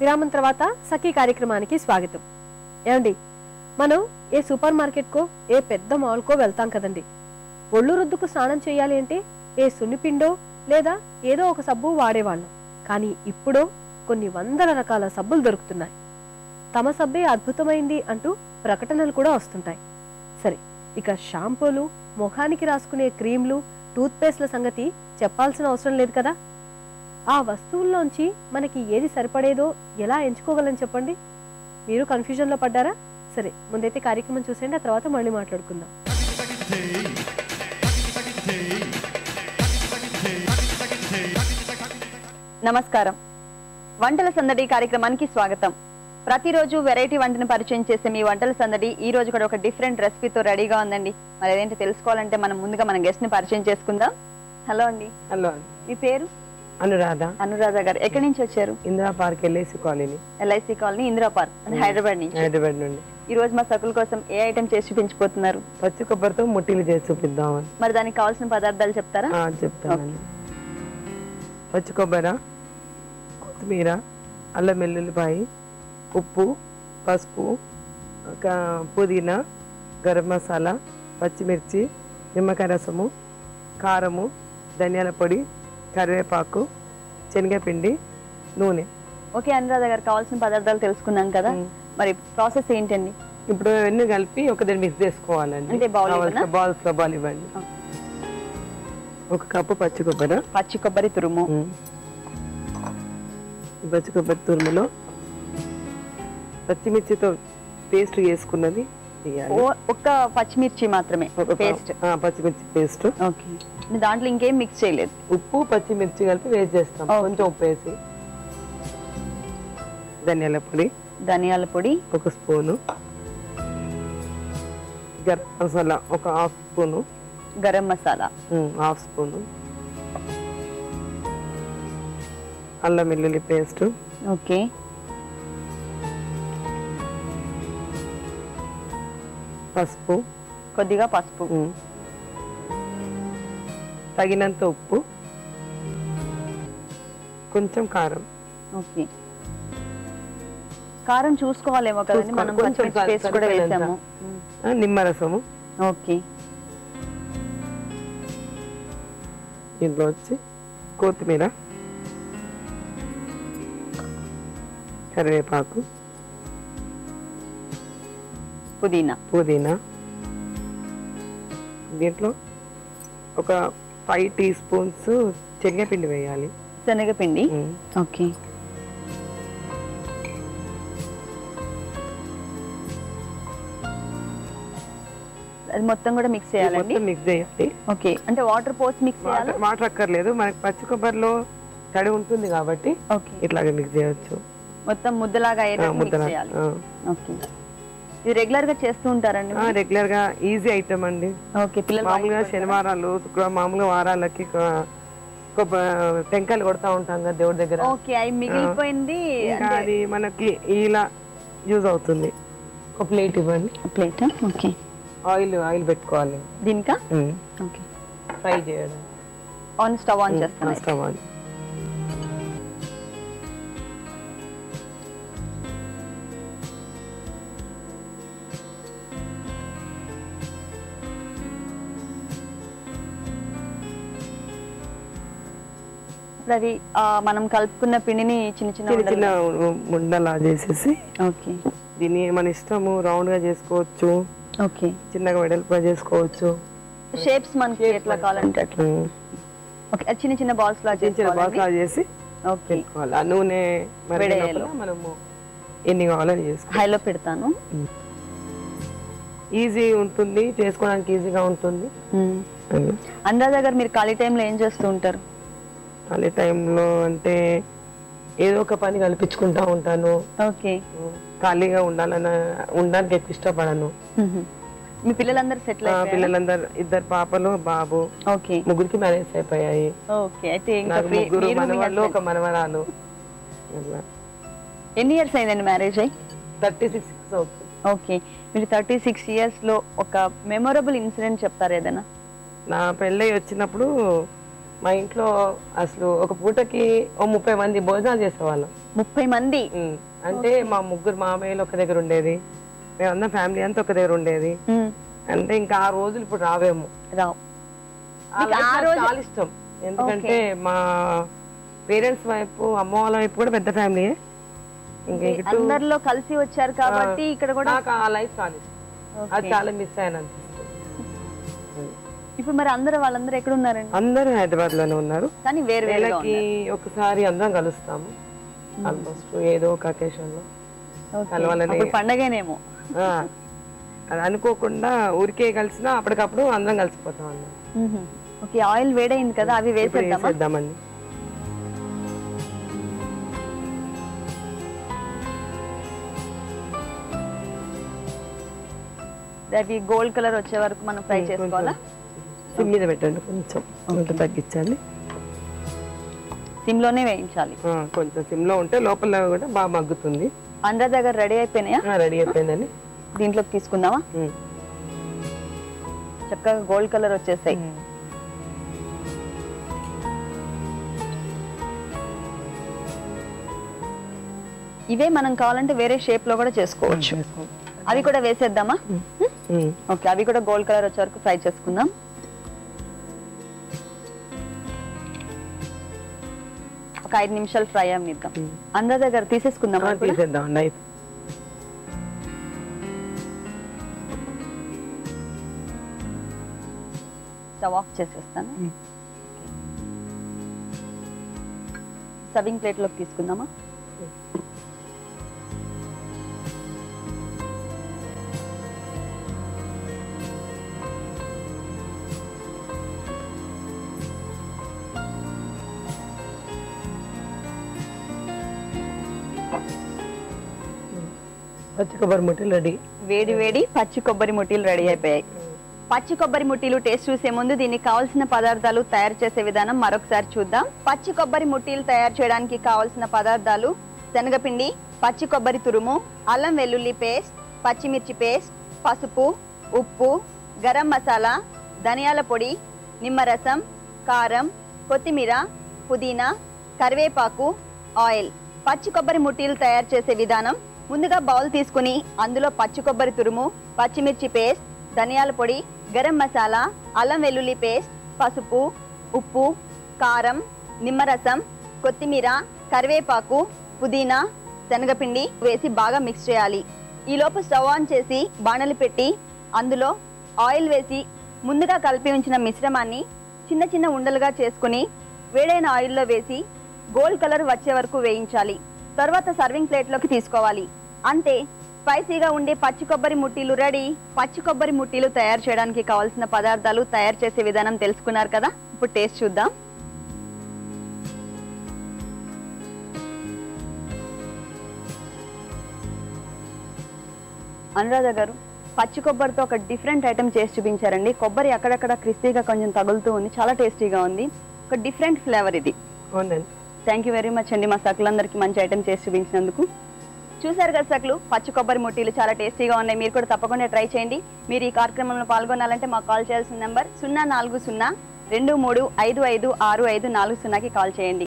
విరామం తర్వాత సఖీ కార్యక్రమానికి స్వాగతం. ఏమండి మనం ఏ సూపర్ మార్కెట్కో ఏ పెద్ద మాల్కో వెళ్తాం కదండి. ఒళ్ళు రుద్దుకు స్నానం చేయాలి అంటే ఏ సున్నిపిండో లేదా ఏదో ఒక సబ్బు వాడేవాళ్ళం. కానీ ఇప్పుడు కొన్ని వందల రకాల సబ్బులు దొరుకుతున్నాయి. తమ సబ్బే అద్భుతమైంది అంటూ ప్రకటనలు కూడా వస్తుంటాయి. సరే ఇక షాంపూలు ముఖానికి రాసుకునే క్రీమ్లు టూత్పేస్ట్ల సంగతి చెప్పాల్సిన అవసరం లేదు కదా? ఆ వస్తువుల్లోంచి మనకి ఏది సరిపడేదో ఎలా ఎంచుకోగలని చెప్పండి? మీరు కన్ఫ్యూజన్లో పడ్డారా? సరే ముందైతే కార్యక్రమం చూసేయండి ఆ తర్వాత మళ్ళీ మాట్లాడుకుందాం. నమస్కారం. వంటల సందడి కార్యక్రమానికి స్వాగతం. ప్రతిరోజు వెరైటీ వంటను పరిచయం చేసే మీ వంటల సందడి ఈ రోజు కూడా ఒక డిఫరెంట్ రెసిపీతో రెడీగా ఉందండి. మరి అదేంటి తెలుసుకోవాలంటే మనం ముందుగా మన గెస్ట్ని పరిచయం చేసుకుందాం. హలో అండి. హలో మీ పేరు? అనురాధ. అనురాధ గారు ఎక్కడి నుంచి వచ్చారు? Indira park LIC colony. LIC colony Indira park Hyderabad నుంచి. హైదరాబాద్ నుండి. ఈ రోజు మా సకుల కోసం ఏ ఐటమ్ చేసి చూపించబోతున్నారు? పచ్చి కొబ్బరితో ముట్టిలు చేసి చూపిద్దామని. మరి దానికి కావాల్సిన పదార్థాలు చెప్తారా? ఆ, చెప్తానండి పచ్చి కొబ్బరి కొత్తిమీర అల్లం వెల్లుల్లిపాయ ఉప్పు పసుపు పుదీనా గరం మసాలా పచ్చిమిర్చి నిమ్మకాయ రసము కారము ధనియాల పొడి కరివేపాకు శనగపిండి నూనె. ఓకే అనురాధ గారు కావాల్సిన పదార్థాలు తెలుసుకున్నాం కదా. మరి ప్రాసెస్ ఏంటండి? ఇప్పుడు అవన్నీ కలిపి ఒకదాన్ని మిక్స్ చేసుకోవాలండి. అంటే? బాల్స్లో బాల్ ఇవ్వండి. ఒక కప్పు పచ్చి కొబ్బరి. పచ్చి కొబ్బరి తురుము. పచ్చి కొబ్బరి తురుములో పచ్చిమిర్చితో పేస్ట్ చేసుకున్నది. ఒక్క పచ్చిమిర్చి మాత్రమే పేస్ట్. పచ్చిమిర్చి పేస్ట్. ఓకే. దాంట్లో ఇంకేం మిక్స్ చేయలేదు? ఉప్పు పచ్చిమిర్చి కలిపి వేస్ట్ చేస్తాం. కొంచెం ఉప్పు వేసి. ధనియాల పొడి. ధనియాల పొడి. ఒక స్పూను. గరం మసాలా ఒక half spoon. Garam masala. Half spoon. అల్లం వెల్లుల్లి పేస్ట్. ఓకే. పసుపు. కొద్దిగా పసుపు. తగినంత ఉప్పు. కొంచెం కారం. ఓకే. కారం చూసుకోవాలేమో కదండి చూసుకోవాలి. మనం కొంచెం పేస్ట్ కూడా. వేసాము. నిమ్మరసము. ఓకే. దీంట్లో వచ్చి కొత్తిమీర. కరివేపాకు. పుదీనా. పుదీనా. దీంట్లో ఒక ఫైవ్ టీ స్పూన్స్ శనగపిండి వేయాలి. శనగపిండి. ఓకే. అది మొత్తం కూడా మిక్స్ చేయాలండి? మొత్తం మిక్స్ చేయాలి ఓకే. అంటే వాటర్ పోసి మిక్స్ చేయాలి? వాటర్ అక్కర్లేదు. మనకి పచ్చి కొబ్బరిలో తడి ఉంటుంది కాబట్టి ఓకే. ఇట్లాగే మిక్స్ చేయొచ్చు. మొత్తం ముద్దలాగా ముద్దలా మిక్స్ చేయాలి ఓకే. ఇది రెగ్యులర్గా చేస్తూ ఉంటారండి? రెగ్యులర్గా ఈజీ ఐటమ్ అండి. ఓకే పిల్లలు మామూలుగా శనివారాలు శుక్రవారం మామూలుగా వారాలకి టెంకాయలు కొడతా ఉంటాం కదా దేవుడి దగ్గర. ఓకే అవి మిగిలిపోయింది ఇంకా అది మనకి ఇలా యూజ్ అవుతుంది. ఒక ప్లేట్ ఇవ్వండి. Plate okay. ఆయిల్ ఆయిల్ పెట్టుకోవాలి. దీనికా? ఓకే. ఫ్రై చేయడం. ఆన్ స్టవ్ ఆన్ చేస్తాను స్టవ్ ఆన్ అది మనం కలుపుకున్న పిండిని చిన్న చిన్న చిన్న ఉండలు- ముండలా చేసేసి ఓకే. దీన్ని మన ఇష్టము రౌండ్గా చేసుకోవచ్చు. ఓకే. చిన్నగా వెడల్పుగా చేసుకోవచ్చు. షేప్స్ మనకి ఎట్లా కావాలంటే అట్లా. ఓకే చిన్న చిన్న బాల్స్ లా చిన్న చిన్న చేసుకోవాలండి. బాగా చేసి ఓకే. ఆ నూనె. లోపల మనము ఎన్ని కావాలని చేసుకోవాలి హైలో పెడతాను. ఈజీ ఉంటుంది చేసుకోవడానికి ఈజీగా ఉంటుంది. అని. అనురాధ గారు మీరు ఖాళీ టైంలో ఏం చేస్తూ ఉంటారు? ఖాళీ టైంలో అంటే ఏదో ఒక పని కల్పించుకుంటా ఉంటాను. ఓకే. ఖాళీగా ఉండాలని ఉండడానికి ఎక్కువ ఇష్టపడను. మీ పిల్లలందరూ సెటిల్ పిల్లలందరూ ఇద్దరు పాపలు బాబు ఓకే. ముగ్గురికి మ్యారేజ్ అయిపోయాయి. ఓకే అయితే ముగ్గురు మనవాళ్ళు. ఒక మనవరాలు. ఎన్ని ఇయర్స్ అయిందండి మ్యారేజ్ అయ్యి థర్టీ సిక్స్ ఇయర్స్ అవుతుంది. ఓకే. మీరు థర్టీ సిక్స్ ఇయర్స్లో ఒక మెమొరబుల్ ఇన్సిడెంట్ చెప్తారు ఏదైనా? నా పెళ్ళై వచ్చినప్పుడు మా ఇంట్లో అసలు ఒక పూటకి ఓ ముప్పై మంది భోజనాలు చేసేవాళ్ళం. ముప్పై మంది? అంటే మా ముగ్గురు మామయ్యలు ఒక దగ్గర ఉండేది. మేమందరం ఫ్యామిలీ అంతా ఒక దగ్గర ఉండేది. అంటే ఇంకా ఆ రోజులు ఇప్పుడు రావేమో. రావు. చాలా ఇష్టం. ఎందుకంటే మా పేరెంట్స్ వైపు అమ్మ వాళ్ళ వైపు కూడా పెద్ద ఫ్యామిలీ అందరిలో కలిసి వచ్చారు కాబట్టి ఇక్కడ కూడా ఆ లైఫ్ చాలా అది చాలా మిస్ అయ్యాను ఇప్పుడు మరి అందరూ వాళ్ళందరూ ఎక్కడ ఉన్నారండి అందరూ హైదరాబాద్లోనే ఉన్నారు. కానీ వేరు వేరుగా నెలకి ఒకసారి అందరం కలుస్తాము. ఆల్మోస్ట్ ఏదో ఒక అకేషన్లో. కలవాలని పండగనేమో. అనుకోకుండా ఊరికే కలిసినా అప్పటికప్పుడు అందరం కలిసిపోతాం అన్నమాట. ఓకే ఆయిల్ వేడైంది కదా అవి వేసేద్దామండి. అవి గోల్డ్ కలర్ వచ్చే వరకు మనం ఫ్రై చేసుకోవాలా? సిమ్ మీద పెట్టండి కొంచెం కొంచెం తగ్గించాలి సిమ్లోనే వేయించాలి. కొంచెం సిమ్లో ఉంటే లోపల కూడా బాగా మగ్గుతుంది. అందరి దగ్గర రెడీ అయిపోయినాయా? రెడీ అయిపోయిందండి. దీంట్లోకి తీసుకుందామా. చక్కగా గోల్డ్ కలర్ వచ్చేసాయి. ఇవే మనం కావాలంటే వేరే షేప్లో కూడా చేసుకోవచ్చు. అవి కూడా వేసేద్దామా. ఓకే అవి కూడా గోల్డ్ కలర్ వచ్చే వరకు ఫ్రై చేసుకుందాం. ఒక ఐదు నిమిషాలు ఫ్రై ఉమ్. అందరి దగ్గర తీసేసుకుందాం తీసేద్దాం నైఫ్ స్టవ్ ఆఫ్ చేసేస్తాను. సర్వింగ్ ప్లేట్లోకి తీసుకుందామా? పచ్చి కొబ్బరి ముట్టిలు రెడీ. వేడి వేడి పచ్చి కొబ్బరి ముట్టీలు రెడీ అయిపోయాయి. పచ్చి కొబ్బరి ముట్టిలు టేస్ట్ చూసే ముందు దీనికి కావాల్సిన పదార్థాలు తయారు చేసే విధానం మరొకసారి చూద్దాం. పచ్చి కొబ్బరి ముట్టీలు తయారు చేయడానికి కావాల్సిన పదార్థాలు శనగపిండి పచ్చి కొబ్బరి తురుము అల్లం వెల్లుల్లి పేస్ట్ పచ్చిమిర్చి పేస్ట్ పసుపు ఉప్పు గరం మసాలా ధనియాల పొడి నిమ్మరసం కారం కొత్తిమీర పుదీనా కరివేపాకు ఆయిల్. పచ్చి కొబ్బరి ముట్టీలు తయారు చేసే విధానం ముందుగా బౌల్ తీసుకుని అందులో పచ్చి కొబ్బరి తురుము పచ్చిమిర్చి పేస్ట్ ధనియాల పొడి గరం మసాలా అల్లం వెల్లుల్లి పేస్ట్ పసుపు ఉప్పు కారం నిమ్మరసం కొత్తిమీర కరివేపాకు పుదీనా శనగపిండి వేసి బాగా మిక్స్ చేయాలి. ఈలోపు స్టవ్ ఆన్ చేసి బాణలు పెట్టి అందులో ఆయిల్ వేసి ముందుగా కలిపి ఉంచిన మిశ్రమాన్ని చిన్న చిన్న ఉండలుగా చేసుకుని వేడైన ఆయిల్లో వేసి గోల్డ్ కలర్ వచ్చే వరకు వేయించాలి. తర్వాత సర్వింగ్ ప్లేట్లోకి తీసుకోవాలి. అంతే స్పైసీగా ఉండే పచ్చి కొబ్బరి ముట్టీలు రెడీ. పచ్చి కొబ్బరి ముట్టీలు తయారు చేయడానికి కావాల్సిన పదార్థాలు తయారు చేసే విధానం తెలుసుకున్నారు కదా? ఇప్పుడు టేస్ట్ చూద్దాం. అనురాధ గారు పచ్చి కొబ్బరితో ఒక డిఫరెంట్ ఐటమ్ చేసి చూపించారండి. కొబ్బరి అక్కడక్కడ క్రిస్పీగా కొంచెం తగులుతూ ఉంది. చాలా టేస్టీగా ఉంది. ఒక డిఫరెంట్ ఫ్లేవర్ ఇది. అవునండి. థ్యాంక్ యూ వెరీ మచ్ అండి మా సకులందరికీ మంచి ఐటమ్ చేసి చూపించినందుకు. చూశారు కదా సకులు పచ్చి కొబ్బరి ముట్టీలు చాలా టేస్టీగా ఉన్నాయి. మీరు కూడా తప్పకుండా ట్రై చేయండి. మీరు ఈ కార్యక్రమంలో పాల్గొనాలంటే మాకు కాల్ చేయాల్సిన నెంబర్ సున్నా నాలుగు సున్నా రెండు మూడు ఐదు ఐదు ఆరు ఐదు నాలుగు సున్నాకి కాల్ చేయండి.